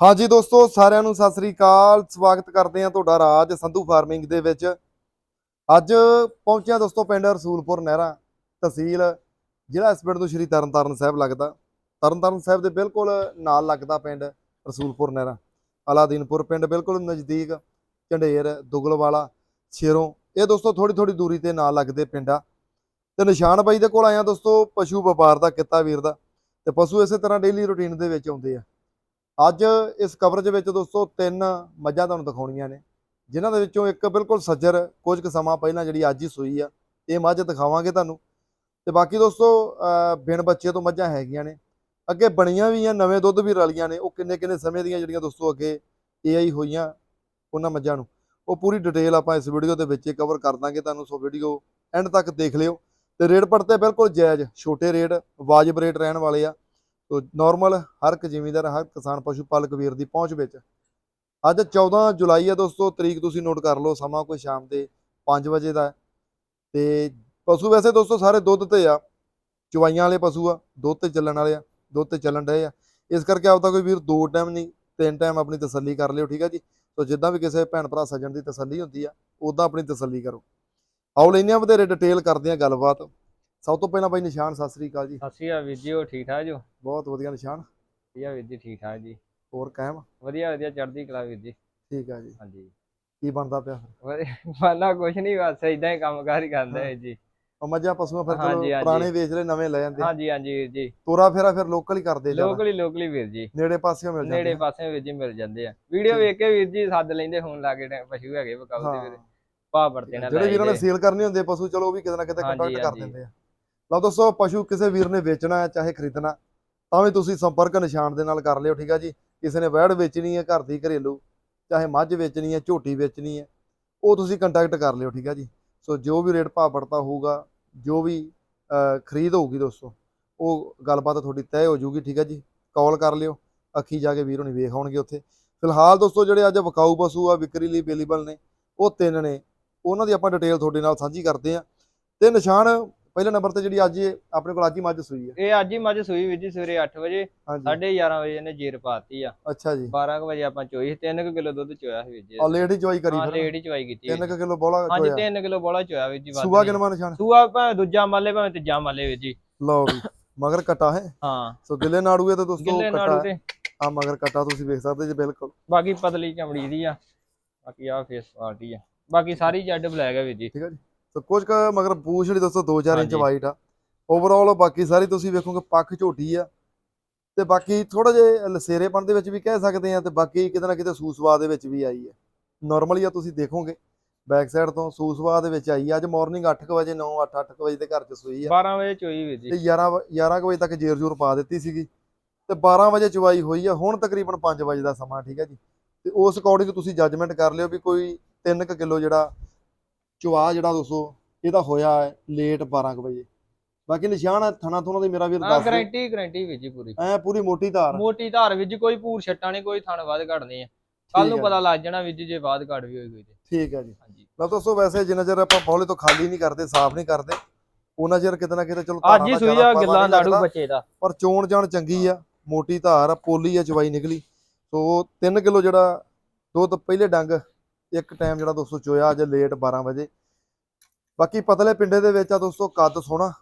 ਹਾਂਜੀ ਦੋਸਤੋ, ਸਾਰਿਆਂ ਨੂੰ ਸਤਿ ਸ੍ਰੀ ਅਕਾਲ। ਸਵਾਗਤ ਕਰਦੇ ਹਾਂ ਤੁਹਾਡਾ ਰਾਜ ਸੰਧੂ ਫਾਰਮਿੰਗ ਦੇ ਵਿੱਚ। ਅੱਜ ਪਹੁੰਚਿਆ ਦੋਸਤੋ ਪਿੰਡ ਰਸੂਲਪੁਰ ਨਹਿਰਾ ਤਹਿਸੀਲ, ਜ਼ਿਲ੍ਹਾ ਇਸ ਪਿੰਡ ਤੋਂ ਸ਼੍ਰੀ ਤਰਨਤਾਰਨ ਸਾਹਿਬ ਲੱਗਦਾ। ਤਰਨਤਾਰਨ ਸਾਹਿਬ ਦੇ ਬਿਲਕੁਲ ਨਾਲ ਲੱਗਦਾ ਪਿੰਡ ਰਸੂਲਪੁਰ ਨਹਿਰਾ। ਅਲਾਦੀਨਪੁਰ ਪਿੰਡ ਬਿਲਕੁਲ ਨਜ਼ਦੀਕ, ਝੰਡੇਰ, ਦੁਗਲਵਾਲਾ, ਛੇਰੋਂ। ਇਹ ਦੋਸਤੋ ਥੋੜੀ ਥੋੜੀ ਦੂਰੀ ਤੇ ਨਾਲ ਲੱਗਦੇ ਪਿੰਡ ਆ। ਤੇ ਨਿਸ਼ਾਨ ਬਾਈ ਦੇ ਕੋਲ ਆਇਆ ਦੋਸਤੋ, ਪਸ਼ੂ ਵਪਾਰ ਦਾ, ਕਿੱਤਾ ਵੀਰ ਦਾ। ਤੇ ਪਸ਼ੂ ਇਸੇ ਤਰ੍ਹਾਂ ਡੇਲੀ ਰੁਟੀਨ ਦੇ ਵਿੱਚ ਆਉਂਦੇ ਆ। ਅੱਜ ਇਸ ਕਵਰੇਜ ਵਿੱਚ ਦੋਸਤੋ ਤਿੰਨ ਮੱਝਾਂ ਤੁਹਾਨੂੰ ਦਿਖਾਉਣੀਆਂ ਨੇ, ਜਿਨ੍ਹਾਂ ਦੇ ਵਿੱਚੋਂ ਇੱਕ ਬਿਲਕੁਲ ਸੱਜਰ, ਕੁਝ ਕੁ ਸਮਾਂ ਪਹਿਲਾਂ ਜਿਹੜੀ ਅੱਜ ਹੀ ਸੂਈ ਆ, ਇਹ ਮੱਝ ਦਿਖਾਵਾਂਗੇ ਤੁਹਾਨੂੰ। ਤੇ ਬਾਕੀ ਦੋਸਤੋ ਬਿਨ ਬੱਚੇ ਤੋਂ ਮੱਝਾਂ ਹੈਗੀਆਂ ਨੇ। ਅੱਗੇ ਬਣੀਆਂ ਵੀ ਆ, ਨਵੇਂ ਦੁੱਧ ਵੀ ਰਲੀਆਂ ਨੇ, ਉਹ ਕਿੰਨੇ ਕਿੰਨੇ ਸਮੇਂ ਦੀਆਂ ਜਿਹੜੀਆਂ ਦੋਸਤੋ ਅੱਗੇ ਏਆਈ ਹੋਈਆਂ ਉਹਨਾਂ ਮੱਝਾਂ ਨੂੰ। ਉਹ ਪੂਰੀ ਡਿਟੇਲ ਆਪਾਂ ਇਸ ਵੀਡੀਓ ਦੇ ਵਿੱਚ ਕਵਰ ਕਰ ਦਾਂਗੇ ਤੁਹਾਨੂੰ, ਸੋ ਵੀਡੀਓ ਐਂਡ ਤੱਕ ਦੇਖ ਲਿਓ। ਤੇ ਰੇਟ ਪੜਤੇ ਬਿਲਕੁਲ ਜਾਇਜ਼, ਛੋਟੇ ਰੇਟ, ਵਾਜਬ ਰੇਟ ਰਹਿਣ ਵਾਲੇ ਆ। ਤੋ ਨਾਰਮਲ ਹਰ ਇੱਕ ਜ਼ਿਮੀਂਦਾਰ, ਹਰ ਕਿਸਾਨ, ਪਸ਼ੂ ਪਾਲਕ ਵੀਰ ਦੀ ਪਹੁੰਚ ਵਿੱਚ। ਅੱਜ 14 ਜੁਲਾਈ ਹੈ ਦੋਸਤੋ, ਤਰੀਕ ਤੁਸੀਂ ਨੋਟ ਕਰ ਲਓ, ਸਮਾਂ ਕੋਈ ਸ਼ਾਮ ਦੇ 5 ਵਜੇ ਦਾ ਹੈ। ਤੇ ਪਸ਼ੂ ਵੈਸੇ ਦੋਸਤੋ ਸਾਰੇ ਦੁੱਧ ਤੇ ਆ, ਚਵਾਈਆਂ ਵਾਲੇ ਪਸ਼ੂ ਆ, ਦੁੱਧ ਤੇ ਚੱਲਣ ਵਾਲੇ ਆ, ਦੁੱਧ ਤੇ ਚੱਲਣ ਰਹੇ ਆ। ਇਸ ਕਰਕੇ ਆਪਦਾ ਕੋਈ ਵੀਰ ਦੋ ਟਾਈਮ ਨਹੀਂ, ਤਿੰਨ ਟਾਈਮ ਆਪਣੀ ਤਸੱਲੀ ਕਰ ਲਿਓ, ਠੀਕ ਆ ਜੀ? ਸੋ ਜਿੱਦਾਂ ਵੀ ਕਿਸੇ ਭੈਣ ਭਰਾ, ਸੱਜਣ ਦੀ ਤਸੱਲੀ ਹੁੰਦੀ ਆ ਉਦਾਂ ਆਪਣੀ ਤਸੱਲੀ ਕਰੋ। ਆਓ ਲੈਨੇ ਆ ਵਧੇਰੇ ਡਿਟੇਲ ਕਰਦੇ ਆ ਗੱਲਬਾਤ। ਸਭ ਤੋਂ ਪਹਿਲਾਂ ਬਾਈ ਨਿਸ਼ਾਨ ਸਤਿ ਸ੍ਰੀ ਅਕਾਲ ਜੀ। ਸਤਿ ਸ਼੍ਰੀ ਅਕਾਲ ਵੀਰ ਜੀ ਹੋਰ ਠੀਕ ਠਾਕ ਜੋ? ਬਹੁਤ ਵਧੀਆ ਨਿਸ਼ਾਨ। ਵਧੀਆ ਵੀਰ ਜੀ ਠੀਕ ਠਾਕ ਜੀ। ਹੋਰ ਕਾਇਮ? ਵਧੀਆ ਵਧੀਆ ਚੜ੍ਹਦੀ ਕਲਾ ਵੀਰ ਜੀ। ਠੀਕ ਆ ਜੀ। ਹਾਂਜੀ। ਕੀ ਬਣਦਾ ਪਿਆ ਮਾਨਾ ਕੁਛ ਨਹੀਂ ਬਸ ਇਦਾਂ ਹੀ ਕੰਮਕਾਰ ਹੀ ਕਰਦੇ ਹਾਂ। ਜੀ। ਉਹ ਮੱਝਾਂ ਪਸ਼ੂਆਂ ਫਿਰ ਚਲੋ। ਪੁਰਾਣੇ ਵੇਚ ਲੈ ਨਵੇਂ ਲੈ ਜਾਂਦੇ। ਹਾਂਜੀ ਹਾਂਜੀ ਵੀਰ ਜੀ। ਤੋਰਾ ਫੇਰਾ ਫਿਰ ਲੋਕਲ ਹੀ ਕਰਦੇ ਜ਼ਿਆਦਾ। ਲੋਕਲੀ ਲੋਕਲੀ ਵੀਰ ਜੀ। ਨੇੜੇ ਪਾਸਿਓਂ ਮਿਲ ਜਾਂਦੇ ਨੇੜੇ ਆ। ਪਾਸੇ ਵੀਰ ਜੀ ਮਿਲ ਜਾਂਦੇ ਆ। ਵੀਡੀਓ। ਵੇਖ ਕੇ ਵੀਰ ਜੀ ਸੱਦ ਲੈਂਦੇ ਫੋਨ ਲਾ ਕੇ ਟੈ- ਪਸ਼ੂ ਹੈਗੇ ਬਕਾਉ ਦੇ ਹਾਂ। ਵੀਰ। ਭਾ ਵਰਤੇ ਨਾਲ ਜਿਹੜੇ ਵੀਰਾਂ ਨੇ। ਸੇਲ ਕਰਨੇ ਹੁੰਦੇ ਪਸ਼ੂ ਚਲੋ ਉਹ ਵੀ ਕਿਤੇ ਨਾ ਕਿਤੇ ਕੰਟੈਕਟ ਕਰ। ਦਿੰਦੇ ਆ। ਲਓ ਦੋਸਤੋ, ਪਸ਼ੂ ਕਿਸੇ ਵੀਰ ਨੇ ਵੇਚਣਾ ਹੈ, ਚਾਹੇ ਖਰੀਦਣਾ, ਤਾਂ ਵੀ ਤੁਸੀਂ ਸੰਪਰਕ ਨਿਸ਼ਾਨ ਦੇ ਨਾਲ ਕਰ ਲਿਓ, ਠੀਕ ਆ ਜੀ? ਕਿਸੇ ਨੇ ਵੈੜ ਵੇਚਣੀ ਹੈ, ਘਰ ਦੀ ਘਰੇਲੂ, ਚਾਹੇ ਮੱਝ ਵੇਚਣੀ ਹੈ, ਝੋਟੀ ਵੇਚਣੀ ਹੈ, ਉਹ ਤੁਸੀਂ ਕੰਟੈਕਟ ਕਰ ਲਿਓ, ਠੀਕ ਆ ਜੀ? ਸੋ ਜੋ ਵੀ ਰੇਟ ਭਾਅ ਪੜਤਾ ਹੋਊਗਾ, ਜੋ ਵੀ ਖਰੀਦ ਹੋਊਗੀ ਦੋਸਤੋ, ਉਹ ਗੱਲਬਾਤ ਤੁਹਾਡੀ ਤੈਅ ਹੋ ਜੂਗੀ ਠੀਕ ਆ ਜੀ? ਕਾਲ ਕਰ ਲਿਓ, ਅੱਖੀ ਜਾ ਕੇ ਵੀਰ ਹੁਣੀ ਵੇਖ ਆਉਣਗੇ ਉੱਥੇ। ਫਿਲਹਾਲ ਦੋਸਤੋ, ਜਿਹੜੇ ਅੱਜ ਵਿਕਾਊ ਪਸ਼ੂ ਆ, ਵਿਕਰੀ ਲਈ ਅਵੇਲੇਬਲ ਨੇ, ਉਹ ਤਿੰਨ ਨੇ, ਉਹਨਾਂ ਦੀ ਆਪਾਂ ਡਿਟੇਲ ਤੁਹਾਡੇ ਨਾਲ ਸਾਂਝੀ ਕਰਦੇ ਆ ਤੇ ਨਿਸ਼ਾਨ ਪਹਿਲੇ ਨੰਬਰ ਤੇ ਜਿਹੜੀ ਅੱਜ ਇਹ ਆਪਣੇ ਕੋਲ ਅੱਜ ਹੀ ਮੱਝ ਸੂਈ ਹੈ। ਇਹ ਅੱਜ ਹੀ ਮੱਝ ਸੂਈ ਵੀਰ ਜੀ ਸਵੇਰੇ 8 ਵਜੇ ਹਾਂਜੀ। 11:30 ਵਜੇ ਇਹਨੇ ਜੀਰ ਪਾਤੀ ਆ। ਅੱਛਾ ਜੀ। 12 ਕੁ ਵਜੇ ਆਪਾਂ ਚੋਈ 3 ਕਿਲੋ ਦੁੱਧ ਚੋਇਆ ਸੀ ਵੀਰ ਜੀ। ਆ ਲੇਟ ਹੀ ਚਵਾਈ ਕਰੀ ਹਾਂ ਫਿਰ। ਲੇਟ ਹੀ ਚਵਾਈ ਕੀਤੀ ਵੀਰ 3 ਜੀ। ਕਿਲੋ ਬੋਲਾ ਹਾਂਜੀ ਚੋਇਆ। 3 ਕਿਲੋ ਬੋਲਾ ਚੋਇਆ ਵੀਰ ਜੀ ਸੂਆ। ਕਿਨਵਾ ਨਿਸ਼ਾਨ ਸੂਆ ਭਾਵੇਂ ਦੂਜਾ ਮਾਲੇ ਭਾਵੇਂ ਤੀਜਾ ਮਾਲੇ ਵੀਰ ਜੀ। ਲਓ ਵੀ ਮਗਰ ਕਟਾ ਹੈ। ਹਾਂ। ਸੋ ਗਿੱਲੇ ਨਾੜੂਏ ਤੇ ਦੋਸਤੋ ਕਟਾ ਨਾੜੂ ਹੈ। ਆ ਮਗਰ ਕਟਾ ਤੁਸੀਂ ਵੇਖ ਸਕਦੇ ਜੀ ਬਿਲਕੁਲ। ਬਾਕੀ ਪਤਲੀ ਚਮੜੀ ਦੀ ਆ। ਬਾਕੀ ਆ ਫੇਸ ਪਾਰਟੀ ਆ। ਬਾਕੀ ਸਾਰੀ ਜੱਡ ਬਲੈਕ ਹੈ ਵੀਰ ਜੀ। ਠੀਕ ਹੈ ਜੀ। ਸੋ ਕੁਝ ਕੁ ਮਗਰ ਪੂਛ ਜਿਹੜੀ ਦੋਸਤੋ 2-4 ਇੰਚ। ਵਾਈਟ ਆ। ਓਵਰਆਲ ਬਾਕੀ ਸਾਰੀ ਤੁਸੀਂ ਵੇਖੋਗੇ ਪੱਖ ਝੋਟੀ ਆ। ਤੇ ਬਾਕੀ ਥੋੜਾ ਜਿਹਾ ਲਸੇਰੇਪਣ ਦੇ ਵਿੱਚ ਵੀ ਕਹਿ ਸਕਦੇ ਆ ਤੇ ਬਾਕੀ ਕਿਤੇ ਨਾ ਕਿਤੇ ਸੂਸਵਾ ਦੇ ਵਿੱਚ ਵੀ ਆਈ ਹੈ ਨਾਰਮਲੀ ਆ ਤੁਸੀਂ ਦੇਖੋਗੇ ਬੈਕ ਸਾਈਡ ਤੋਂ ਸੂਸਵਾ ਦੇ ਵਿੱਚ ਆਈ ਆ। ਅੱਜ ਮਾਰਨਿੰਗ 8 ਵਜੇ 9 8 8 ਵਜੇ ਦੇ ਘਰ ਚ ਸੂਈ ਆ। 12 ਵਜੇ ਚੋਈ ਤੇ ਜੀ। 11 ਵ- 11 ਕੁ ਵਜੇ ਤੱਕ ਜੇਰ ਜੂਰ ਪਾ ਦਿੱਤੀ ਸੀਗੀ। ਤੇ 12 ਵਜੇ ਚਵਾਈ ਹੋਈ ਆ। ਹੁਣ ਤਕਰੀਬਨ 5 ਵਜੇ ਦਾ ਸਮਾਂ ਠੀਕ ਹੈ ਜੀ। ਤੇ ਉਸ ਅਕੋਰਡਿੰਗ ਤੁਸੀਂ ਜੱਜਮੈਂਟ ਕਰ ਲਿਓ ਵੀ ਕੋਈ 3 ਕਿਲੋ ਜਿਹੜਾ ਚਵਾ ਜਿਹੜਾ ਦੋਸਤੋ ਇਹਦਾ ਹੋਇਆ ਹੈ ਲੇਟ 12 ਕੁ ਵਜੇ। ਬਾਕੀ ਨਿਸ਼ਾਨ ਥਣਾ ਥੁਣਾ ਦੀ ਮੇਰਾ ਵੀਰ ਹਾਂ ਦੱਸ ਗਾਰੰਟੀ ਗਾਰੰਟੀ ਵੀਰ ਜੀ ਪੂਰੀ। ਐ ਪੂਰੀ ਮੋਟੀ ਧਾਰ। ਮੋਟੀ ਧਾਰ ਜੀ ਕੋਈ ਪੂਰ ਛੱਟਾਂ ਨਹੀਂ ਕੋਈ ਥਣ ਵੱਧ ਘੜਨੇ ਆ ਕੱਲ ਨੂੰ। ਪਤਾ ਲੱਗ ਜਾਣਾ ਵੀਰ ਜੀ ਬਾਅਦ ਘੜ ਵੀ ਹੋਈ ਕੋਈ ਤੇ। ਠੀਕ ਹੈ ਜੀ। ਲਓ ਦੋਸਤੋ ਵੈਸੇ ਜਿੰਨਾ ਚਿਰ ਆਪਾਂ ਬੌਲੇ ਤੋਂ ਖਾਲੀ ਨਹੀਂ ਕਰਦੇ ਸਾਫ਼ ਨਹੀਂ ਕਰਦੇ ਉਹਨਾਂ ਚਿਰ ਕਿਤੇ ਨਾ ਕਿਤੇ ਚਲੋ ਅੱਜ ਹੀ ਦਾ ਸੂਈ ਆ ਗਿੱਲਾਂ ਲੱਗਦਾ। ਬੱਚੇ ਦਾ। ਪਰ ਚੋਣ ਜਾਣ ਚੰਗੀ ਆ ਮੋਟੀ ਧਾਰ ਪੋਲੀ ਆ ਚਵਾਈ ਨਿਕਲੀ। ਸੋ 3 ਕਿਲੋ ਜਿਹੜਾ ਦੁੱਧ ਪਹਿਲੇ ਡੰਗ ਇੱਕ ਟਾਈਮ ਜਿਹੜਾ ਦੋਸਤੋ ਚੋਇਆ ਅੱਜ ਲੇਟ 12 ਵਜੇ। ਬਾਕੀ ਪਤਲੇ ਪਿੰਡੇ ਦੇ ਵਿੱਚ ਆ ਦੋਸਤੋ ਕੱਦ ਸੋਹਣਾ।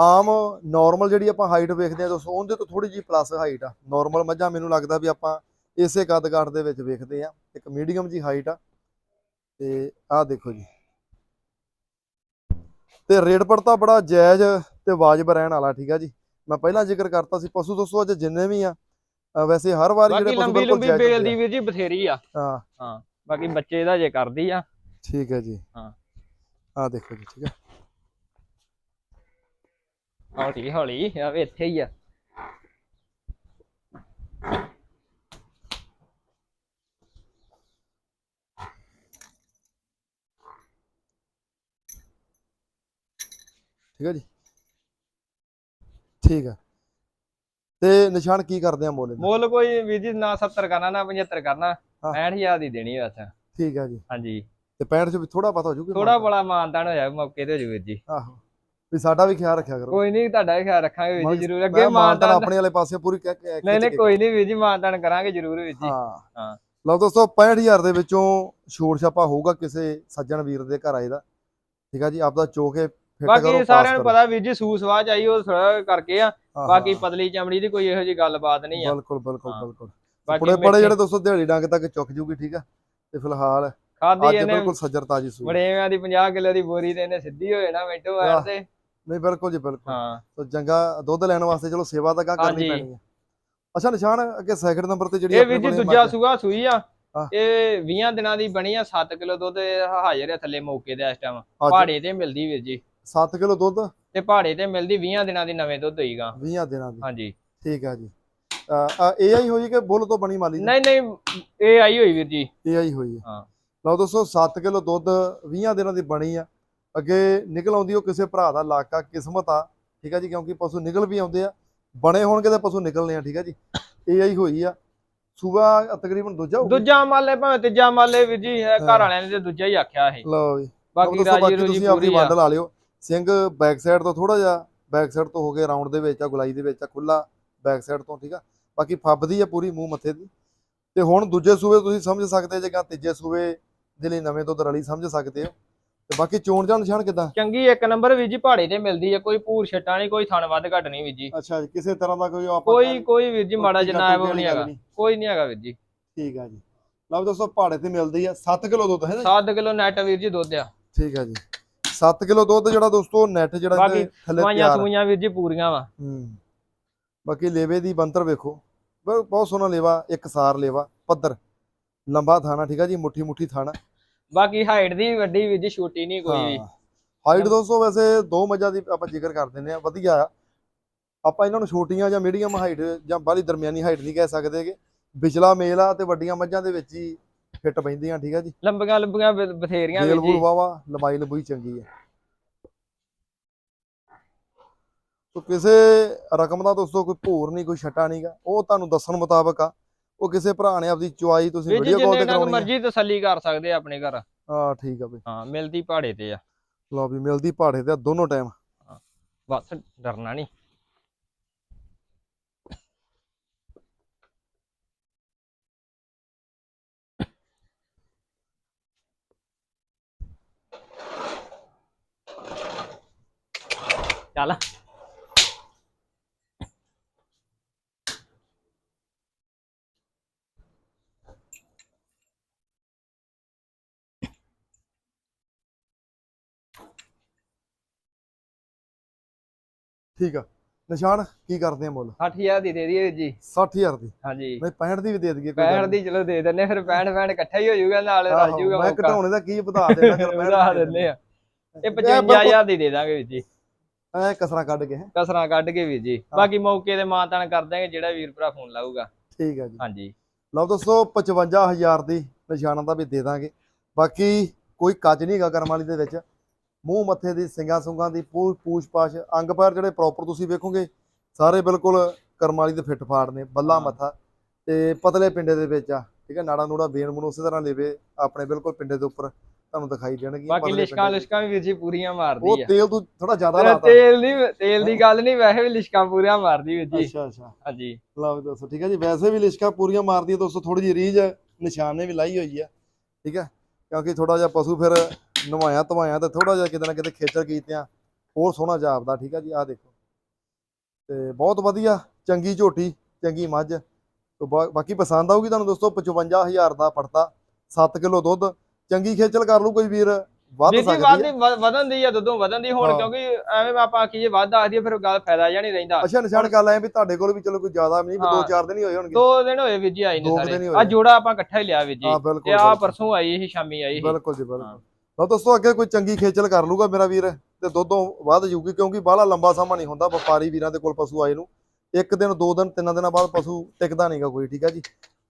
ਆਮ ਨਾਰਮਲ ਜਿਹੜੀ ਆਪਾਂ ਹਾਈਟ ਵੇਖਦੇ ਆ ਦੋਸਤੋ ਉਹਦੇ ਤੋਂ ਥੋੜੀ ਜੀ ਪਲੱਸ ਹਾਈਟ ਆ। ਨਾਰਮਲ ਮੱਝਾਂ ਮੈਨੂੰ ਲੱਗਦਾ ਵੀ ਆਪਾਂ ਇਸੇ ਕੱਦ ਕਾਠ ਦੇ ਵਿੱਚ ਵੇਖਦੇ ਆ। ਇੱਕ ਮੀਡੀਅਮ ਜੀ ਹਾਈਟ ਆ। ਤੇ ਆਹ ਦੇਖੋ ਜੀ। ਤੇ ਰੇਟ ਪੜਤਾ ਬੜਾ ਜਾਇਜ਼ ਤੇ ਵਾਜਬ ਰਹਿਣ ਵਾਲਾ ਠੀਕ ਆ ਜੀ। ਮੈਂ ਪਹਿਲਾਂ ਜ਼ਿਕਰ ਕਰਤਾ ਸੀ ਪਸ਼ੂ ਦੋਸਤੋ ਅੱਜ ਜਿੰਨੇ ਵੀ ਆ ਵੈਸੇ ਹਰ ਵਾਰ ਜਿਹੜੇ ਪਸ਼ੂ ਬਿਲਕੁਲ ਲੰਬੀ ਜਾਇਜ਼ ਬੇਲ ਦੀ। ਵੀਰ ਜੀ ਬਥੇਰੀ ਆ। ਹਾਂ। ਬਾਕੀ ਬੱਚੇ ਦਾ ਜੇ ਕਰਦੀ ਆ ਠੀਕ ਹੈ ਜੀ ਹਾਂ। ਆਹ ਦੇਖੋ ਜੀ ਠੀਕ ਹੈ ਹੌਲੀ ਹੌਲੀ ਆਵੇ ਇੱਥੇ ਹੀ ਆ ਠੀਕ ਹੈ ਜੀ ਠੀਕ ਹੈ ਤੇ ਨਿਸ਼ਾਨ ਕੀ ਕਰਦੇ ਆ ਮੋਲੇ? ਮੁੱਲ ਕੋਈ ਵੀਰ ਜੀ ਨਾ 70 ਕਰਨਾ ਨਾ 75 ਕਰਨਾ। 65000 ਦੀ ਦੇਣੀ ਬਸ। ਠੀਕ ਹੈ ਜੀ। ਹਾਂਜੀ। ਤੇ 65 ਚ ਵੀ ਥੋੜਾ ਪਤਾ ਹੋ ਜੂਗਾ ਥੋੜਾ ਬੜਾ ਮਾਨਦਾਨ ਹੋਇਆ ਮੌਕੇ ਤੇ ਹੋ ਜੂ ਵੀਰ ਜੀ। ਆਹੋ। ਵੀ ਸਾਡਾ ਵੀ ਖਿਆਲ ਰੱਖਿਆ ਕਰੋ। ਕੋਈ ਨਹੀਂ ਤੁਹਾਡਾ ਵੀ ਖਿਆਲ ਰੱਖਾਂਗੇ ਵੀਰ ਜੀ ਜ਼ਰੂਰ। ਅੱਗੇ ਮਾਨਤਾਨ ਆਪਣੇ ਵਾਲੇ ਪਾਸੇ ਪੂਰੀ ਕਹਿ ਕੇ ਨਹੀਂ ਨਹੀਂ ਕੋਈ ਨਹੀਂ ਵੀਰ ਜੀ ਮਾਨਤਾਨ ਕਰਾਂਗੇ ਜ਼ਰੂਰ ਵੀਰ ਜੀ। ਹਾਂ। ਹਾਂ। ਲਓ ਦੋਸਤੋ 65000 ਦੇ ਵਿੱਚੋਂ ਛੋੜ ਛਾਪਾ ਹੋਊਗਾ ਕਿਸੇ ਸੱਜਣ ਵੀਰ ਦੇ ਘਰ ਆਏ ਦਾ। ਠੀਕ ਆ ਜੀ ਆਪਦਾ ਚੋਕੇ ਫਿੱਟ ਕਰੋ ਬਾਕੀ ਸਾਰਿਆਂ ਨੂੰ। ਪਤਾ ਵੀਰ ਜੀ ਸੂਸਵਾ ਚਾਹੀ ਉਹ ਥੋੜਾ ਕਰਕੇ ਆ। ਬਾਕੀ ਪਤਲੀ ਚਮੜੀ ਦੀ ਕੋਈ ਇਹੋ ਜੀ ਗੱਲਬਾਤ ਨਹੀਂ ਆ। ਬਿਲਕੁਲ ਬਿਲਕੁਲ। ਬਿਲਕੁਲ। ਬਾਕੀ ਬੜੇ ਜਿਹੜੇ ਦੋਸਤੋ ਦਿਹਾੜੀ ਡੰਗ ਤੱਕ ਚੁੱਕ ਜੂਗੀ ਠੀਕ ਆ? ਤੇ ਫਿਲਹਾਲ ਖਾਦੀ ਇਹਨੇ ਬਿਲਕੁਲ ਸੱਜਰ ਤਾਜੀ ਸੂਈ। ਬੜੇਵਿਆਂ ਦੀ 50 ਕਿਲੋ ਦੀ ਬੋਰੀ ਤੇ ਇਹਨੇ ਸਿੱਧੀ ਹੋ ਜਾਣਾ ਮਿੰਟੋ ਬਾਅਦ ਤੇ। ਨਹੀਂ ਬਿਲਕੁਲ ਜੀ ਬਿਲਕੁਲ। ਹਾਂ। ਤਾਂ ਚੰਗਾ ਦੁੱਧ ਲੈਣ ਵਾਸਤੇ ਚਲੋ ਸੇਵਾ ਤਾਂ ਗਾ ਕਰਨੀ। ਪੈਣੀ ਹੈ ਅੱਛਾ ਨਿਸ਼ਾਨ ਅੱਗੇ ਸੈਕਿੰਡ ਨੰਬਰ ਤੇ ਜਿਹੜੀ ਇਹ ਵੀਰ ਆਪਣੇ ਜੀ ਦੂਜਾ ਸੂਆ ਸੂਈ ਆ। ਇਹ 20 ਦਿਨਾਂ ਦੀ ਬਣੀ ਆ 7 ਕਿਲੋ ਦੁੱਧ ਹਾਜ਼ਰ ਆ ਥੱਲੇ ਮੌਕੇ ਤੇ ਇਸ ਟਾਈਮ ਪਹਾੜੇ ਤੇ ਮਿਲਦੀ ਵੀਰ ਜੀ। 7 ਕਿਲੋ ਦੁੱਧ? ਤੇ ਪਹਾੜੇ ਤੇ ਮਿਲਦੀ 20 ਦਿਨਾਂ ਦੀ ਨਵੇਂ ਦੁੱਧ ਹੋਈਗਾ 20 ਦਿਨਾਂ ਦੀ। ਹਾਂਜੀ। ਠੀਕ ਆ ਜੀ। ਇਹ ਆਈ ਹੋਈ ਕਿ ਬੁੱਲ ਤੋਂ ਬਣੀ ਮਾਲੀ ਨਹੀਂ ਨਹੀਂ ਇਹ ਆਈ ਹੋਈ ਵੀਰ ਜੀ। ਇਹ ਆਈ ਹੋਈ ਹੈ। ਹਾਂ। ਲਓ ਦੋਸਤੋ 7 ਕਿਲੋ ਦੁੱਧ 20 ਦਿਨਾਂ ਦੀ ਬਣੀ ਆ। ਅੱਗੇ ਨਿਕਲ ਆਉਂਦੀ ਉਹ ਕਿਸੇ ਭਰਾ ਦਾ ਇਲਾਕਾ ਕਿਸਮਤ ਆ ਠੀਕ ਆ ਜੀ ਕਿਉਂਕਿ ਪਸ਼ੂ ਨਿਕਲ ਵੀ ਆਉਂਦੇ ਆ। ਬਣੇ ਹੋਣਗੇ ਤਾਂ ਪਸ਼ੂ ਨਿਕਲਨੇ ਆ ਠੀਕ ਆ ਜੀ। ਇਹ ਆਈ ਹੋਈ ਆ। ਸੂਬਾ ਤਕਰੀਬਨ ਦੂਜਾ ਹੋਊ ਦੂਜਾ ਮਾਲੇ ਭਾਵੇਂ ਤੀਜਾ ਮਾਲੇ ਵੀਰ ਜੀ ਘਰ ਵਾਲਿਆਂ ਨੇ ਤੇ ਦੂਜਾ ਹੀ ਆਖਿਆ ਇਹ। ਲਓ ਜੀ। ਬਾਕੀ ਰਾਜੀ ਰੋਜੀ ਤੁਸੀਂ ਆਪਣੀ ਵੰਡ ਲਾ ਲਿਓ। ਸਿੰਘ ਬੈਕ ਸਾਈਡ ਤੋਂ ਥੋੜਾ ਜਿਹਾ ਬੈਕ ਸਾਈਡ ਤੋਂ ਹੋ ਕੇ ਰਾਉਂਡ ਦੇ ਵਿੱਚ ਆ ਗੁਲਾਈ ਦੇ ਵਿੱਚ ਆ ਖੁੱਲਾ ਬੈਕ ਸਾਈਡ ਤੋਂ ਠੀਕ ਆ। ਬਾਕੀ ਫੱਬਦੀ ਆ ਪੂਰੀ ਮੂੰਹ ਮੱਥੇ ਦੀ। ਤੇ ਹੁਣ ਦੂਜੇ ਸੂਬੇ ਤੁਸੀਂ ਸਮਝ ਸਕਦੇ ਜੇ ਜਾਂ ਤੀਜੇ ਸੂਬੇ ਦੇ ਲਈ ਨਵੇਂ ਤੋਂ ਰਲੀ ਸਮਝ ਸਕਦੇ ਹੋ। ਤੇ ਬਾਕੀ ਚੋਣ ਜਾਣ ਨਿਸ਼ਾਨ ਕਿਦਾਂ? ਚੰਗੀ ਇੱਕ ਨੰਬਰ ਵੀਰ ਜੀ ਪਹਾੜੇ ਤੇ ਮਿਲਦੀ ਹੈ ਕੋਈ ਭੂਰ ਛੱਟਾ ਨਹੀਂ ਕੋਈ ਥਣ ਵੱਧ ਘੱਟ ਨਹੀਂ ਵੀਰ ਜੀ। ਅੱਛਾ ਜੀ ਕਿਸੇ ਤਰ੍ਹਾਂ ਦਾ ਕੋਈ ਆਪਾਂ ਕੋਈ ਕੋਈ ਵੀਰ ਜੀ ਮਾੜਾ ਜਿੰਨਾ ਹੈ ਉਹ ਨਹੀਂ ਹੈਗਾ। ਕੋਈ ਨਹੀਂ ਹੈਗਾ ਵੀਰ ਜੀ। ਠੀਕ ਆ ਜੀ। ਲਓ ਦੋਸਤੋ ਪਹਾੜੇ ਤੇ ਮਿਲਦੀ ਆ। 7 ਕਿਲੋ ਦੁੱਧ ਹੈ ਨਾ 7 ਕਿਲੋ ਨੈਟ ਵੀਰ ਜੀ ਦੁੱਧ ਆ। ਠੀਕ ਆ ਜੀ। 7 ਕਿਲੋ ਦੁੱਧ ਜਿਹੜਾ ਦੋਸਤੋ ਨੈਟ ਜਿਹੜਾ ਬਾਕੀ ਥੱਲੇ ਤਿਆਰ ਆ। ਸੂਈਆਂ ਵੀਰ ਜੀ ਪੂਰੀਆਂ ਵਾ। ਹੂੰ। ਬਾਕੀ ਲੇਵੇ ਦੀ ਬੰਤਰ ਵੇਖੋ। ਬਹੁਤ ਸੋਹਣਾ ਲੇਵਾ ਇੱਕ ਸਾਰ ਲੇਵਾ ਪੱਧਰ। ਲੰਬਾ ਥਾਣਾ ਠੀਕ ਆ ਜੀ ਮੁੱਠੀ ਮੁੱਠੀ ਥਾਣਾ। ਬਾਕੀ ਹਾਈਟ ਦੀ ਵੱਡੀ ਵੀਰ ਜੀ ਛੋਟੀ ਨਹੀਂ ਕੋਈ ਵੀ। ਹਾਈਟ ਦੋਸਤੋ ਵੈਸੇ ਦੋ ਮੱਝਾਂ ਦੀ ਆਪਾਂ ਜ਼ਿਕਰ ਕਰ ਦਿੰਦੇ ਆ ਵਧੀਆ ਆ। ਆਪਾਂ ਇਹਨਾਂ ਨੂੰ ਛੋਟੀਆਂ ਜਾਂ ਮੀਡੀਅਮ ਹਾਈਟ ਜਾਂ ਬਾਹਲੀ ਦਰਮਿਆਨੀ ਹਾਈਟ ਨਹੀਂ ਕਹਿ ਸਕਦੇਗੇ ਵਿਚਲਾ ਮੇਲ ਆ ਤੇ ਵੱਡੀਆਂ ਮੱਝਾਂ ਦੇ ਵਿੱਚ ਹੀ ਫਿੱਟ ਪੈਂਦੀਆਂ ਠੀਕ ਆ ਜੀ। ਲੰਬੀਆਂ ਲੰਬੀਆਂ ਬਥੇਰੀਆਂ ਬੂਲ ਜੀ। ਵਾਵਾ ਲੰਬਾਈ ਲੰਬੂਈ ਚੰਗੀ ਆ। ਸੋ ਕਿਸੇ ਰਕਮ ਦਾ ਦੋਸਤੋ ਕੋਈ ਭੂਰ ਨਹੀਂ ਕੋਈ ਛਟਾ ਨਹੀਂਗਾ ਉਹ ਤੁਹਾਨੂੰ ਦੱਸਣ ਮੁਤਾਬਕ ਆ। ਉਹ ਕਿਸੇ ਭਰਾ ਨੇ ਆਪਦੀ ਚੁਆਈ ਤੁਸੀਂ ਵੀਡੀਓ ਕਾਲ ਤੇ ਕਰਾਉਣੀ ਆ। ਮਰਜ਼ੀ ਤਸੱਲੀ ਕਰ ਸਕਦੇ ਆ ਆਪਣੇ ਘਰ। ਹਾਂ ਠੀਕ ਆ ਬਈ। ਹਾਂ ਮਿਲਦੀ ਪਹਾੜੇ ਤੇ ਆ। ਲਓ ਵੀ ਮਿਲਦੀ ਪਹਾੜੇ ਤੇ ਆ ਦੋਨੋਂ ਟਾਈਮ ਬਸ ਡਰਨਾ ਨਹੀਂ। ਚੱਲ। ਠੀਕ ਆ। ਨਿਸ਼ਾਨ ਕੀ ਕਰਦੇ ਆ ਮੁੱਲ? 60000 ਦੀ ਦੇ ਦਈਏ ਜੀ। 60000 ਦੀ। ਹਾਂਜੀ। ਨਹੀਂ 65 ਦੀ ਵੀ ਦੇ ਦਈਏ ਕੋਈ ਗੱਲ 65 ਦੀ ਚਲੋ ਦੇ ਦਿੰਨੇ ਫਿਰ 65 65 ਇਕੱਠਾ ਹੀ ਹੋ ਜਾਊਗਾ ਨਾਲ। ਰਲ ਜਾਊਗਾ ਮੈਂ ਘਟਾਉਣੇ ਦਾ ਕੀ ਵਧਾ ਦੇਣਾ ਫਿਰ ਵਧਾ ਦਿੰਨੇ ਆ ਇਹ 55000 ਦੀ ਦੇ ਦਾਂਗੇ ਵੀਰ ਜੀ। ਐ ਕਸਰਾਂ ਕੱਢ ਕੇ ਹੈਂ। ਕਸਰਾਂ ਕੱਢ ਕੇ ਵੀਰ ਜੀ। ਬਾਕੀ ਮੌਕੇ ਤੇ ਮਾਨਤਾਨ ਕਰ ਦਾਂਗੇ ਜਿਹੜਾ ਵੀਰ ਭਰਾ ਫੋਨ ਲਾਊਗਾ। ਠੀਕ ਆ ਜੀ। ਹਾਂਜੀ। ਲਓ ਦੋਸਤੋ 55000 ਦੀ ਨਿਸ਼ਾਨਾਂ ਦਾ ਵੀ ਦੇ ਦਾਂਗੇ। ਬਾਕੀ ਕੋਈ ਕੱਜ ਨਹੀਂ ਹੈਗਾ ਕਰਮ ਵਾਲੀ ਦੇ ਵਿੱਚ। ਮੂੰਹ ਮੱਥੇ ਦੀ ਸਿੰਗਾਂ ਸੁੰਗਾਂ ਦੀ ਪੂਛ ਪੂਛ ਅੰਗ ਪੈਰ ਜਿਹੜੇ ਪ੍ਰੋਪਰ ਤੁਸੀਂ ਵੇਖੋਗੇ ਸਾਰੇ ਬਿਲਕੁਲ ਕਰਮ ਵਾਲੀ ਦੇ ਫਿੱਟ ਫਾੜ ਨੇ ਬੱਲਾ। ਮੱਥਾ। ਤੇ ਪਤਲੇ ਪਿੰਡੇ ਦੇ ਵਿੱਚ ਆ ਠੀਕ ਹੈ ਨਾੜਾ ਨੂੜਾ ਬੇਨ ਬੂਨ ਉਸੇ ਤਰ੍ਹਾਂ ਲੇਵੇ ਆਪਣੇ ਬਿਲਕੁਲ ਪਿੰਡੇ ਦੇ ਉੱਪਰ ਤੁਹਾਨੂੰ ਦਿਖਾਈ ਦੇਣਗੇ ਬਾਕੀ ਲਿਸ਼ਕਾਂ ਲਿਸ਼ਕਾਂ ਵੀ ਵੀਰ ਜੀ ਪੂਰੀਆਂ ਉਹ ਮਾਰਦੀ ਆ। ਤੇਲ ਤੂੰ ਥੋੜਾ ਜ਼ਿਆਦਾ ਲਾਤਾ। ਤੇਲ ਨਹੀਂ ਤੇਲ ਦੀ ਗੱਲ ਨਹੀਂ ਵੈਸੇ ਵੀ ਲਿਸ਼ਕਾਂ ਪੂਰੀਆਂ ਮਾਰਦੀ ਵੀਰ ਜੀ। ਅੱਛਾ ਅੱਛਾ। ਹਾਂਜੀ। ਲਓ ਜੀ ਦੋਸਤੋ ਠੀਕ ਹੈ ਜੀ ਵੈਸੇ ਵੀ ਲਿਸ਼ਕਾਂ ਪੂਰੀਆਂ ਮਾਰਦੀ ਹੈ ਦੋਸਤੋ ਥੋੜੀ ਜਿਹੀ ਰੀਝ ਨਿਸ਼ਾਨ ਵੀ ਲਾਈ ਹੋਈ ਹੈ ਠੀਕ ਹੈ ਕਿਉਂਕਿ ਥੋੜਾ ਜਿਹਾ ਪਸ਼ੂ ਫਿਰ ਨਵਾਇਆ ਧਵਾਇਆ ਤੇ ਥੋੜਾ ਜਿਹਾ ਕਿਤੇ ਨਾ ਕਿਤੇ ਖੇਚਲ ਕੀਤਿਆਂ। ਹੋਰ ਸੋਹਣਾ ਜਾਪਦਾ ਠੀਕ ਹੈ ਜੀ? ਆਹ ਦੇਖੋ। ਤੇ ਬਹੁਤ ਵਧੀਆ ਚੰਗੀ ਝੋਟੀ ਚੰਗੀ ਮੱਝ। ਤੇ ਬਾਕੀ ਪਸੰਦ ਆਊਗੀ ਤੁਹਾਨੂੰ ਦੋਸਤੋ 55000 ਦਾ ਪੜਤਾ 7 ਕਿਲੋ ਦੁੱਧ। ਚੰਗੀ ਖੇਚਲ ਕਰ ਲੂ ਕੋਈ ਵੀਰ। ਵੱਧ ਸਕਦੀ ਹੈ ਵਧਣ ਦੀ ਆ ਦੁੱਧੋਂ ਵਧਣ ਦੀ। ਹੁਣ। ਕਿਉਂਕਿ ਐਵੇਂ ਆਪਾਂ ਆਖੀਏ ਵੱਧ ਆਖਦੀ ਫਿਰ ਗੱਲ ਫਾਇਦਾ ਜਾਂ ਨਹੀਂ ਰਹਿੰਦਾ। ਅੱਛਾ ਨਿਸ਼ਾਨ ਗੱਲ ਐ ਵੀ ਤੁਹਾਡੇ ਕੋਲ ਵੀ ਚਲੋ ਕੋਈ ਜ਼ਿਆਦਾ ਨਹੀਂ। ਦੋ ਚਾਰ ਦਿਨ ਹੀ ਹੋਏ ਹੋਣਗੇ। ਦੋ ਦਿਨ ਹੋਏ ਵੀਰ ਜੀ ਆਈ ਦੋ ਨੇ ਸਾਰੇ। ਆ ਜੋੜਾ ਆਪਾਂ ਇਕੱਠਾ ਹੀ ਲਿਆ ਵੀਰ ਜੀ। ਤੇ ਆ। ਪਰਸੋਂ ਆਈ ਸੀ ਸ਼ਾਮੀ ਆਈ ਸੀ। ਬਿਲਕੁਲ ਜੀ। ਬਿਲਕੁਲ। ਲਓ ਦੋਸਤੋ ਅੱਗੇ ਕੋਈ ਚੰਗੀ ਖੇਚਲ ਕਰ ਲੂਗਾ ਮੇਰਾ ਵੀਰ ਤੇ ਦੁੱਧੋਂ ਵੱਧ ਜੂਗੀ ਕਿਉਂਕਿ ਬਾਹਲਾ ਲੰਬਾ ਸਮਾਂ ਨਹੀਂ ਹੁੰਦਾ ਵਪਾਰੀ ਵੀਰਾਂ ਦੇ ਕੋਲ ਪਸ਼ੂ ਆਏ ਨੂੰ। ਇੱਕ ਦਿਨ ਦੋ ਦਿਨ ਤਿੰਨ ਦਿਨਾਂ ਬਾਅਦ ਪਸ਼ੂ ਟਿਕਦਾ ਨਹੀਂਗਾ ਕੋਈ ਠੀਕ ਆ ਜੀ।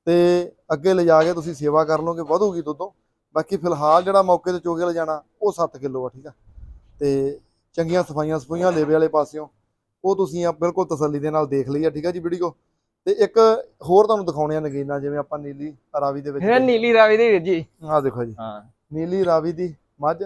ਤੇ ਅੱਗੇ ਲਿਜਾ ਕੇ ਤੁਸੀਂ ਸੇਵਾ ਕਰ ਲਓਗੇ ਵਧੂਗੀ ਦੁੱਧੋਂ। ਬਾਕੀ ਫਿਲਹਾਲ ਜਿਹੜਾ ਮੌਕੇ ਤੇ ਚੋਗੇ ਲਿਜਾਣਾ ਉਹ 7 ਕਿਲੋ ਆ ਠੀਕ ਆ। ਤੇ ਚੰਗੀਆਂ ਸਫਾਈਆਂ ਸਫਾਈਆਂ ਲੇਵੇ ਵਾਲੇ ਪਾਸਿਓਂ ਉਹ ਤੁਸੀਂ ਆ ਬਿਲਕੁਲ ਤਸੱਲੀ ਦੇ ਨਾਲ ਦੇਖ ਲਈ ਆ ਠੀਕ ਆ ਜੀ ਵੀਡੀਓ। ਤੇ ਇੱਕ ਹੋਰ ਤੁਹਾਨੂੰ ਦਿਖਾਉਣੇ ਆ ਨਗੀਨਾ ਜਿਵੇਂ ਆਪਾਂ ਨੀਲੀ ਰਾਵੀ ਦੇ ਵਿੱਚ ਇਹ ਨੀਲੀ ਰਾਵੀ ਦੀ ਵੀਰ ਜੀ। ਆਹ ਦੇਖੋ ਜੀ। ਹਾਂ। ਨੀਲੀ ਰਾਵੀ ਦੀ ਮੱਝ।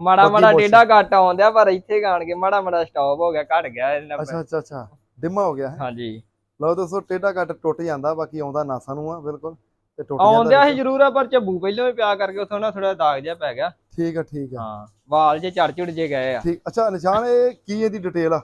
ਮਾੜਾ ਮਾੜਾ। ਡੇਡਾ ਘੱਟ ਆਉਂਦਿਆ ਪਰ ਇੱਥੇ ਗਾਣ ਕੇ ਮਾੜਾ ਮਾੜਾ ਸਟਾਪ ਹੋ ਗਿਆ ਘਟ ਗਿਆ ਇਹਨਾਂ ਅੱਛਾ ਅੱਛਾ ਅੱਛਾ। ਡਿਮਾ ਹੋ ਗਿਆ ਹਾਂਜੀ। ਲਓ ਦੋਸਤੋ ਟੇਢਾ ਕੱਟ ਟੁੱਟ ਜਾਂਦਾ ਬਾਕੀ ਆਉਂਦਾ ਨਾਸਾਂ ਨੂੰ ਆ ਬਿਲਕੁਲ। ਤੇ ਟੁੱਟ ਜਾਂਦਾ ਆਉਂਦਿਆ ਸੀ। ਜ਼ਰੂਰ ਆ ਪਰ ਝੱਬੂ ਪਹਿਲਾਂ ਵੀ ਪਿਆ ਕਰਕੇ ਉਥੋਂ ਨਾ ਥੋੜਾ ਦਾਗ ਜਿਹਾ ਪੈ ਗਿਆ। ਠੀਕ ਆ ਠੀਕ ਆ। ਹਾਂ ਵਾਲ ਜੇ ਚੜ ਚੁੜ ਜੇ ਗਏ ਆ। ਠੀਕ ਅੱਛਾ ਨਿਸ਼ਾਨ ਇਹ ਕੀ ਇਹਦੀ ਡਿਟੇਲ ਆ?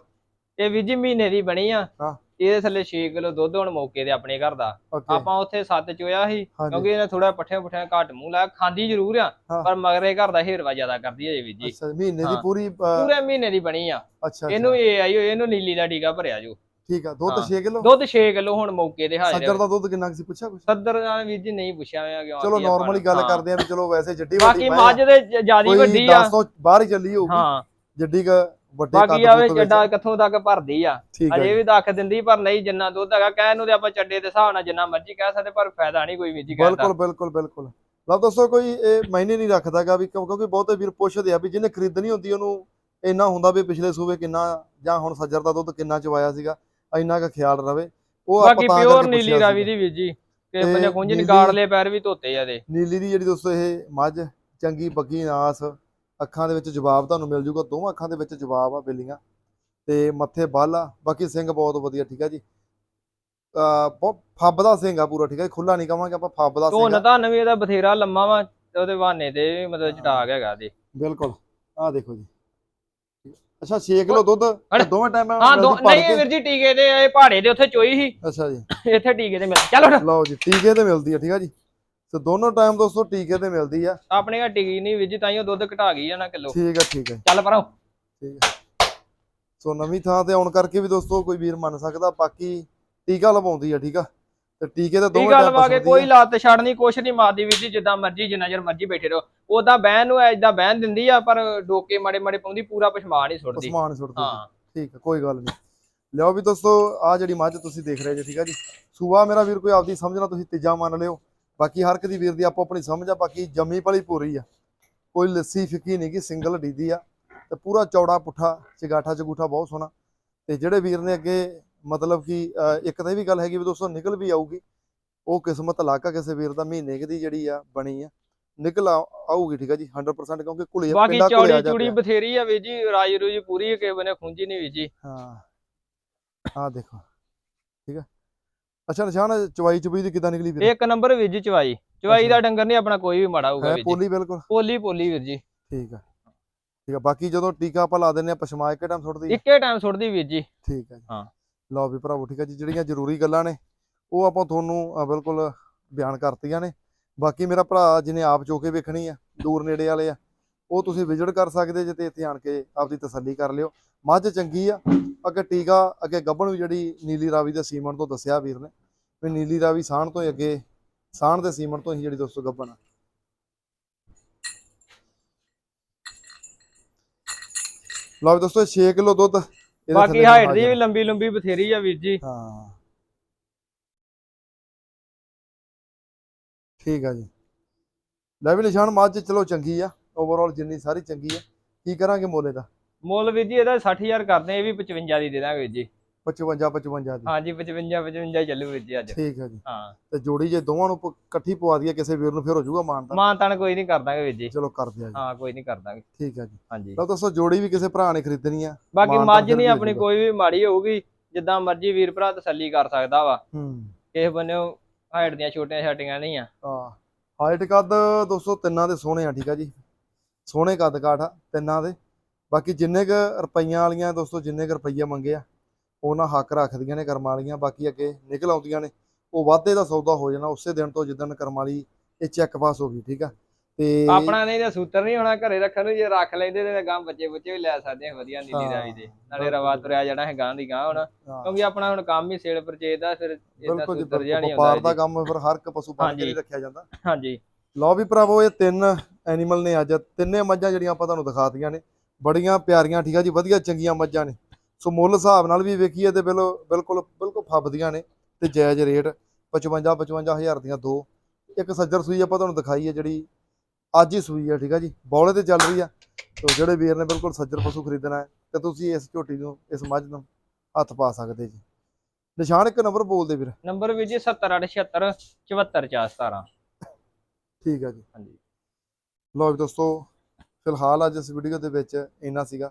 ਇਹ ਵੀ ਜੀ ਮਹੀਨੇ ਦੀ ਬਣੀ ਆ। ਹਾਂ। ਇਹਦੇ ਥੱਲੇ 6 ਕਿਲੋ ਦੁੱਧ ਹੁਣ ਮੌਕੇ ਤੇ ਆਪਣੇ ਘਰ ਦਾ। ਆਪਾਂ ਉੱਥੇ ਸੱਤ ਚੋਇਆ ਸੀ ਹਾਂਜੀ। ਕਿਉਂਕਿ ਇਹਨੇ ਥੋੜਾ ਪੱਠਿਆਂ ਪੁੱਠਿਆਂ ਘੱਟ ਮੂੰਹ ਲਾਇਆ। ਖਾਂਦੀ ਜ਼ਰੂਰ ਆ ਹਾਂ। ਪਰ ਮਗਰੇ ਘਰ ਦਾ ਹੇਰਵਾ ਜ਼ਿਆਦਾ ਕਰਦੀ ਹੈ ਜੀ। ਅੱਛਾ ਮਹੀਨੇ ਦੀ ਹਾਂ। ਪੂਰੀ ਅ, ਪੂਰੇ ਮਹੀਨੇ ਦੀ ਬਣੀ ਆ। ਅੱਛਾ ਇਹਨੂੰ ਇਹ ਆਈ ਇਹਨੂੰ ਨੀਲੀ ਦਾ ਟੀਕਾ ਭਰਿਆ ਜੋ। ਠੀਕ ਆ ਦੁੱਧ ਹਾਂ। 6 ਕਿਲੋ? ਦੁੱਧ 6 ਕਿਲੋ ਹੁਣ ਮੌਕੇ ਤੇ ਹਾਜ਼ਰ ਸੱਜਰ ਦਾ ਦੁੱਧ ਕਿੰਨਾ ਕੁ ਸੀ? ਪੁੱਛਿਆ ਕੁਛ? ਸੱਦਰ ਨਾਲ ਵੀਰ ਜੀ ਨਹੀਂ ਪੁੱਛਿਆ ਮੈਂ ਕਿ ਚਲੋ ਆਉਂਦੀ ਆ ਨਾਰਮਲੀ। ਗੱਲ। ਕਰਦੇ ਆ ਵੀ ਚਲੋ ਵੈਸੇ ਜੱਡੀ ਬਾਕੀ ਮੈਂ ਮੱਝ ਦੇ ਜਿਆਦੀ ਵੱਡੀ ਆ। 10 ਤੋਂ ਬਾਹਰ ਹੀ ਚੱਲੀ ਹੋਊਗੀ। ਹਾਂ। ਜੱਡੀ ਕ ਵੱਡੇ ਬਾਕੀ ਆਵੇ। ਚੱਡਾ ਕਿੱਥੋਂ ਤੱਕ ਭਰਦੀ ਆ। ਅਜੇ ਵੀ ਦੱਖ ਦਿੰਦੀ ਪਰ ਨਹੀਂ ਜਿੰਨਾ ਦੁੱਧ ਹੈਗਾ ਕਹਿਣ ਨੂੰ ਤੇ ਆਪਾਂ ਚੱਡੇ ਦੇ ਹਿਸਾਬ ਨਾਲ ਜਿੰਨਾ ਮਰਜ਼ੀ ਕਹਿ ਸਕਦੇ ਪਰ ਫਾਇਦਾ ਨਹੀਂ ਕੋਈ ਵੀਰ ਜੀ ਕਹਿੰਦਾ ਬਿਲਕੁਲ ਬਿਲਕੁਲ ਬਿਲਕੁਲ। ਲਓ ਦੋਸਤੋ ਕੋਈ ਇਹ ਮਾਇਨੇ ਨਹੀਂ ਰੱਖਦਾਗਾ ਵੀ ਕਿਉਂ- ਕਿਉਂਕਿ ਬਹੁਤੇ ਵੀਰ ਪੁੱਛਦੇ ਆ ਵੀ ਜਿਹਨੇ ਖਰੀਦਣੀ ਹੁੰਦੀ ਉਹਨੂੰ ਇੰਨਾ ਹੁੰਦਾ ਵੀ ਪਿਛਲੇ ਸੂਬੇ ਕਿੰਨਾ ਜਾਂ ਹੁਣ ਸੱਜਰ ਦਾ ਦੁੱਧ ਕਿੰਨਾ ਚਵਾਇਆ ਸੀਗਾ ਇੰਨਾ ਕੁ ਖਿਆਲ ਰਵੇ। ਉਹ ਬਾਕੀ ਤਾਂ ਪਿਓਰ ਨੀਲੀ ਰਾਵੀ। ਦੀ ਵੀਰ ਜੀ ਤੇ ਬੰਨੇ ਖੁੰਝ ਨੀਲੀ- ਨਿਕਾਲ ਪੈਰ ਵੀ ਧੋਤੇ ਆ ਦੇ ਨੀਲੀ ਦੀ ਜਿਹੜੀ ਦੋਸਤੋ ਇਹ ਮੱਝ ਚੰਗੀ ਬੱਗੀ ਨਾਸ ਅੱਖਾਂ ਦੇ ਵਿੱਚ ਜਵਾਬ ਤੁਹਾਨੂੰ ਮਿਲ ਜੂਗਾ ਦੋਵਾਂ ਅੱਖਾਂ ਦੇ ਵਿੱਚ ਜਵਾਬ ਆ ਬਿੱਲੀਆਂ। ਤੇ ਮੱਥੇ ਬੱਲ ਆ ਬਾਕੀ ਸਿੰਘ ਬਹੁਤ ਵਧੀਆ ਠੀਕ ਆ ਜੀ। ਆ ਬਹੁਤ ਫੱਬ ਦਾ ਸਿੰਘ ਆ ਪੂਰਾ ਠੀਕ ਆ ਖੁੱਲਾ ਨਹੀਂ ਕਵਾਂਗੇ ਆਪਾਂ ਫੱਬ ਦਾ ਸਿੰਘ ਧੁੰਨ ਆ। ਧੰਨ ਵੀ ਇਹਦਾ ਬਥੇਰਾ ਲੰਮਾ ਵਾ ਤੇ ਉਹਦੇ ਬਹਾਨੇ ਤੇ ਵੀ ਮਤਲਬ ਚਟਾਕ ਹੈਗਾ ਦੇ ਬਿਲਕੁਲ। ਆਹ ਦੇਖੋ ਜੀ। ਅੱਛਾ 6 ਕਿਲੋ ਦੁੱਧ ਦੋਵੇਂ ਟਾਈਮਾਂ ਹਾਂ ਨਹੀਂ? ਵੀਰ ਜੀ ਟੀਕੇ ਦੇ ਇਹ ਪਹਾੜੇ ਦੇ ਉੱਥੇ ਚੋਈ ਸੀ। ਅੱਛਾ ਜੀ। ਇੱਥੇ ਟੀਕੇ ਦੇ ਮਿਲ ਚੱਲ। ਲਓ ਜੀ ਟੀਕੇ ਤੇ ਮਿਲਦੀ ਆ ਠੀਕ ਆ ਜੀ। ਤੇ ਦੋਨੋਂ ਟਾਈਮ ਦੋਸਤੋ ਟੀਕੇ ਤੇ ਮਿਲਦੀ ਆ। ਆਪਣੇ ਘਰ ਟਿਕੀ ਨਹੀਂ ਵੀਰ ਜੀ ਤਾਂ ਹੀ ਉਹ ਦੁੱਧ ਘਟਾ ਗਈ ਆ ਨਾ ਕਿਲੋ। ਠੀਕ ਆ ਠੀਕ ਆ। ਚੱਲ ਪਰਾਂ। ਠੀਕ ਆ। ਸੋ ਨਵੀਂ ਥਾਂ ਤੇ ਆਉਣ ਕਰਕੇ ਵੀ ਦੋਸਤੋ ਕੋਈ ਵੀਰ ਮੰਨ ਸਕਦਾ ਬਾਕੀ ਟੀਕਾ ਲਵਾਉਂਦੀ ਆ ਠੀਕ ਆ। ਤੇ ਟੀਕੇ ਤੇ ਦੋਵੇਂ ਟੀਕਾ ਲਵਾ ਕੇ ਕੋਈ। ਲੱਤ ਛੱਡਣੀ ਕੁਛ ਨਹੀਂ ਮਾਰਦੀ ਵੀਰ ਜੀ ਜਿੱਦਾਂ ਮਰਜ਼ੀ ਜਿੰਨਾ ਚਿਰ ਮਰਜ਼ੀ ਬੈਠੇ ਰਹੋ। ਉਦਾਂ ਬਹਿਣ ਨੂੰ ਐਦਾਂ ਬਹਿਣ ਦਿੰਦੀ ਆ ਪਰ ਡੋਕੇ ਮਾੜੇ ਮਾੜੇ ਪਾਉਂਦੀ ਪੂਰਾ ਪਛਮਾ ਨਹੀਂ ਸੁੱਟਦੀ। ਪਸਮਾਨ ਸੁੱਟਦੀ। ਹਾਂ। ਠੀਕ ਆ ਕੋਈ ਗੱਲ ਨਹੀਂ। ਲਿਓ ਵੀ ਦੋਸਤੋ ਆ ਜਿਹੜੀ ਮੱਝ ਤੁਸੀਂ ਦੇਖ ਰਹੇ ਜੀ ਠੀਕ ਆ ਜੀ। ਸੂਆ ਮੇਰਾ ਵੀਰ ਕੋਈ ਆਪਦੀ ਸਮਝਣਾ ਤੁਸੀਂ ਤੀਜਾ ਮੰਨ ਲਿਓ। ਬਾਕੀ ਹਰ ਇੱਕ ਦੀ ਵੀਰ ਦੀ ਆਪੋ ਆਪਣੀ ਸਮਝ ਆ ਬਾਕੀ ਜੰਮੀ ਪਲੀ ਪੂਰੀ ਆ। ਕੋਈ ਲੱਸੀ ਫਿੱਕੀ ਨਹੀਂ ਗੀ ਸਿੰਗਲ ਡੀਦੀ ਆ। ਤੇ ਪੂਰਾ ਚੌੜਾ ਪੁੱਠਾ ਚਗਾਠਾ ਚਗੂਠਾ ਬਹੁਤ ਸੋਹਣਾ। ਤੇ ਜਿਹੜੇ ਵੀਰ ਨੇ ਅੱਗੇ ਮਤਲਬ ਕਿ ਇੱਕ ਤਾਂ ਇਹ ਵੀ ਗੱਲ ਹੈਗੀ ਵੀ ਦੋਸਤੋ ਨਿਕਲ ਵੀ ਆਊਗੀ। ਉਹ ਕਿਸਮਤ ਲਾਕਾ ਕਿਸੇ ਵੀਰ ਦਾ ਮਹੀਨੇ ਕੁ ਦੀ ਜਿਹੜੀ ਆ ਬਣੀ ਆ। ਨਿਕਲ ਆ- ਆਊਗੀ ਠੀਕ ਆ ਜੀ 100% ਕਿਉਂਕਿ ਬਾਕੀ ਪਿੰਡਾਂ ਘੁਲਿਆ ਚੌੜੀ ਜਾ ਚੂੜੀ ਪਿਆ। ਬਥੇਰੀ ਆ ਵੀਰ ਜੀ ਰਾਜ ਰੂਜੀ ਪੂਰੀ ਕੇ ਬਨੇ ਖੁੰਜੀ ਨਹੀਂ ਵੀਰ ਜੀ। ਹਾਂ। ਆ ਦੇਖੋ। ਠੀਕ ਆ। ਅੱਛਾ ਨਿਸ਼ਾਨ ਚਵਾਈ ਚੁਬਈ ਦੀ ਕਿਦਾਂ ਨਿਕਲੀ ਵੀਰ ਇੱਕ ਨੰਬਰ ਵੀਰ ਜੀ ਚਵਾਈ। ਚਵਾਈ ਦਾ ਡੰਗਰ ਨਹੀਂ ਆਪਣਾ ਕੋਈ ਵੀ ਮਾੜਾ ਹੋਊਗਾ ਵੀਰ ਜੀ। ਪੋਲੀ ਬਿਲਕੁਲ? ਪੋਲੀ ਪੋਲੀ ਵੀਰ ਜੀ। ਠੀਕ ਆ। ਠੀਕ ਆ ਬਾਕੀ ਜਦੋਂ ਟੀਕਾ ਆਪਾਂ ਲਾ ਦਿੰਨੇ ਆ ਪਸ਼ਮਾ ਇੱਕ ਟਾਈਮ ਸੁੱਟਦੀ। ਇੱਕੇ ਟਾਈਮ ਸੁੱਟਦੀ ਵੀਰ ਜੀ। ਠੀਕ ਆ ਜੀ। ਹਾਂ। ਲਓ ਵੀ ਭਰਾਵੋ ਠੀਕ ਆ ਜੀ ਜਿਹੜੀਆਂ ਜ਼ਰੂਰੀ ਗੱਲਾਂ ਨੇ ਉਹ ਆਪਾਂ ਤੁਹਾਨੂੰ ਬਿਲਕੁਲ ਬਿਆਨ ਕਰਤੀਆਂ ਨੇ। ਬਾਕੀ ਮੇਰਾ ਭਰਾ ਜਿਹਨੇ ਆਪ ਚੋ ਕੇ ਵੇਖਣੀ ਆ ਦੂਰ ਨੇੜੇ ਵਾਲੇ ਆ ਉਹ ਤੁਸੀਂ ਵਿਜ਼ਿਟ ਕਰ ਸਕਦੇ ਜੇ ਤੇ ਇੱਥੇ ਆਣ ਕੇ ਆਪਦੀ ਤਸੱਲੀ ਕਰ ਲਿਓ। ਮੱਝ ਚੰਗੀ ਆ ਅੱਗੇ ਟੀਕਾ ਅੱਗੇ ਗੱਭਣ ਵੀ ਜਿਹੜੀ ਨੀਲੀ ਰਾਵੀ ਦੇ ਸੀਮਨ ਤੋਂ ਦੱਸਿਆ ਵੀਰ ਨੇ। ਵੀ ਨੀਲੀ ਰਾਵੀ ਸਾਣ ਤੋਂ ਹੀ ਅੱਗੇ ਸਾਣ ਦੇ ਸੀਮਨ ਤੋਂ ਹੀ ਜਿਹੜੀ ਦੋਸਤੋ ਗੱਭਣ ਆ। ਲਓ ਵੀ ਦੋਸਤੋ 6 ਕਿਲੋ ਦੁੱਧ ਬਾਕੀ ਹਾਈਟ ਦੀ ਵੀ ਲੰਬੀ ਲੰਬੀ ਬਥੇਰੀ ਆ ਵੀਰ ਜੀ। ਹਾਂ। ਠੀਕ ਆ ਜੀ। ਲੈ ਵੀ ਨਿਸ਼ਾਨ ਮੱਝ ਚਲੋ ਚੰਗੀ ਆ। ਓਵਰਆਲ ਜਿੰਨੀ ਸਾਰੀ ਚੰਗੀ ਆ। ਕੀ ਕਰਾਂਗੇ ਮੋਲੇ ਦਾ? ਮੁੱਲ ਵੀਰ ਜੀ ਇਹਦਾ 60000 ਕਰਦੇ ਆ, ਇਹ ਵੀ 55 ਦੀ ਦੇ ਦਾਂਗੇ ਵੀਰ ਜੀ। 55 55 ਦੀ। ਹਾਂਜੀ 55 55 ਚੱਲੂ ਵੀਰ ਜੀ ਅੱਜ। ਠੀਕ ਆ ਜੀ। ਹਾਂ। ਤੇ ਜੋੜੀ ਜੇ ਦੋਵਾਂ ਨੂੰ ਪ- ਇਕੱਠੀ ਪਵਾ ਦਈਏ ਕਿਸੇ ਵੀਰ ਨੂੰ ਫਿਰ ਹੋ ਜਾਊਗਾ ਮਾਨਤਾ ਮਾਨ ਤਾਨ ਕੋਈ ਨਹੀਂ ਕਰਦਾਂਗੇ ਵੀਰ ਜੀ। ਚਲੋ ਕਰ ਦਿਆ ਜੀ। ਹਾਂ ਕੋਈ ਨਹੀਂ ਕਰਦਾਂਗੇ ਠੀਕ ਆ ਜੀ। ਹਾਂਜੀ। ਲਓ ਦੋਸਤੋ ਜੋੜੀ ਵੀ ਕਿਸੇ ਭਰਾ ਨੇ ਖਰੀਦਣੀ ਆ? ਬਾਕੀ ਮਾਨ ਤਾਨ ਮੱਝ ਫਿਰ ਨਹੀਂ ਵੀ ਹੋ ਆਪਣੀ ਜਾਊਗਾ। ਕੋਈ ਵੀ ਮਾੜੀ ਹੋਊਗੀ ਜਿੱਦਾਂ ਮਰਜ਼ੀ ਵੀਰ ਭਰਾ ਤਸੱਲੀ ਕਰ ਸਕਦਾ ਵਾ। ਹੂੰ। ਕਿਸੇ ਬੰਨਿਓ ਹਾਈਟ ਦੀਆਂ ਛੋਟੀਆਂ ਛਾਟੀਆਂ ਨਹੀਂ ਆ। ਆ ਹਾਈਟ ਕੱਦ ਦੋਸਤੋ ਤਿੰਨਾਂ ਦੇ ਸੋਹਣੇ ਆ ਠੀਕ ਆ ਜੀ। ਸੋਹਣੇ ਕੱਦ ਕਾਠ ਆ ਤਿੰਨਾਂ ਦੇ। ਬਾਕੀ ਜਿੰਨੇ ਕ ਰੁਪਈਆਂ ਵਾਲੀਆਂ ਦੋਸਤੋ ਜਿੰਨੇ ਕ ਰੁਪਈਆ ਮੰਗੇ ਆ ਉਹਨਾਂ ਹੱਕ ਰੱਖਦੀਆਂ ਨੇ ਕਰਮ ਵਾਲੀਆਂ ਬਾਕੀ ਅੱਗੇ ਨਿਕਲ ਆਉਂਦੀਆਂ ਨੇ ਉਹ ਵਾਧੇ ਦਾ ਸੌਦਾ ਹੋ ਜਾਣਾ ਉਸੇ ਦਿਨ ਤੋਂ ਜਿੱਦਣ ਕਰਮ ਵਾਲੀ ਇਹ ਚੈੱਕ ਪਾਸ ਹੋ ਗਈ ਠੀਕ ਆ? ਤੇ ਆਪਣਾ ਨਹੀਂ ਤਾਂ ਸੂਤਰ ਨਹੀਂ ਹੋਣਾ ਘਰੇ ਰੱਖਣ ਨੂੰ ਜੇ ਰੱਖ ਲੈਂਦੇ ਤੇ ਗਾਂ ਬੱਚੇ ਬੱਚੇ ਵੀ ਲੈ ਸਕਦੇ ਆ ਵਧੀਆ ਨੀਲੀ ਹਾਂ, ਰਾਵੀ ਦੇ। ਨਾਲੇ ਰਵਾ ਤੁਰਿਆ ਜਾਣਾ ਹੈ ਗਾਂ ਦੀ ਗਾਂ ਹੁਣ ਕਿਉਂਕਿ ਆਪਣਾ ਹੁਣ ਕੰਮ ਹੀ ਸੇਲ ਪਰਚੇਜ ਦਾ ਫਿਰ ਜੀ ਸੂਤਰ ਜਿਹਾ ਨਹੀਂ ਵਪਾਰ ਹੁੰਦਾ ਦਾ ਕੰਮ ਫਿਰ ਹਰ ਇੱਕ ਪਸ਼ੂ ਪਾਲਣ। ਨਹੀਂ ਰੱਖਿਆ ਜਾਂਦਾ। ਹਾਂਜੀ। ਲਓ ਵੀ ਭਰਾਵੋ ਇਹ ਤਿੰਨ ਐਨੀਮਲ ਨੇ ਅੱਜ ਤਿੰਨੇ ਮੱਝਾਂ ਜਿਹੜੀਆਂ ਆਪਾਂ ਤੁਹਾਨੂੰ ਦਿਖਾਤੀਆਂ ਨੇ ਬੜੀਆਂ ਪਿਆਰੀਆਂ ਠੀਕ ਆ ਜੀ ਵਧੀਆ ਚੰਗੀਆਂ ਮੱਝਾਂ ਨੇ। ਸੋ ਮੁੱਲ ਹਿਸਾਬ ਨਾਲ ਵੀ ਵੇਖੀਏ ਤੇ ਬਿਲੋ ਬਿਲਕੁਲ ਬਿਲਕੁਲ ਫੱਬਦੀਆਂ ਨੇ ਤੇ ਜਾਇਜ਼ ਰੇਟ 55 55000 ਦੀਆਂ ਦੋ। ਇੱਕ ਸੱਜਰ ਸੂਈ ਆਪਾਂ ਤੁਹਾਨੂੰ ਦਿਖਾਈ ਹੈ ਜਿਹੜੀ ਅੱਜ ਹੀ ਸੂਈ ਹੈ ਠੀਕ ਆ ਜੀ? ਬੌਲੇ ਤੇ ਚੱਲ ਰਹੀ ਆ। ਤੋ ਜਿਹੜੇ ਵੀਰ ਨੇ ਬਿਲਕੁਲ ਸੱਜਰ ਪਸ਼ੂ ਖਰੀਦਣਾ ਹੈ ਤੇ ਤੁਸੀਂ ਇਸ ਝੋਟੀ ਨੂੰ ਇਸ ਮੱਝ ਨੂੰ ਹੱਥ ਪਾ ਸਕਦੇ ਜੀ। ਨਿਸ਼ਾਨ ਇੱਕ ਨੰਬਰ ਬੋਲਦੇ ਵੀਰ। ਨੰਬਰ ਵੀ ਜੀ 7876 74 417 ਠੀਕ ਆ ਜੀ। ਹਾਂਜੀ। ਵੀ ਦੋਸਤੋ ਫਿਲਹਾਲ ਅੱਜ ਇਸ ਵੀਡੀਓ ਦੇ ਵਿੱਚ ਇੰਨਾ ਸੀਗਾ।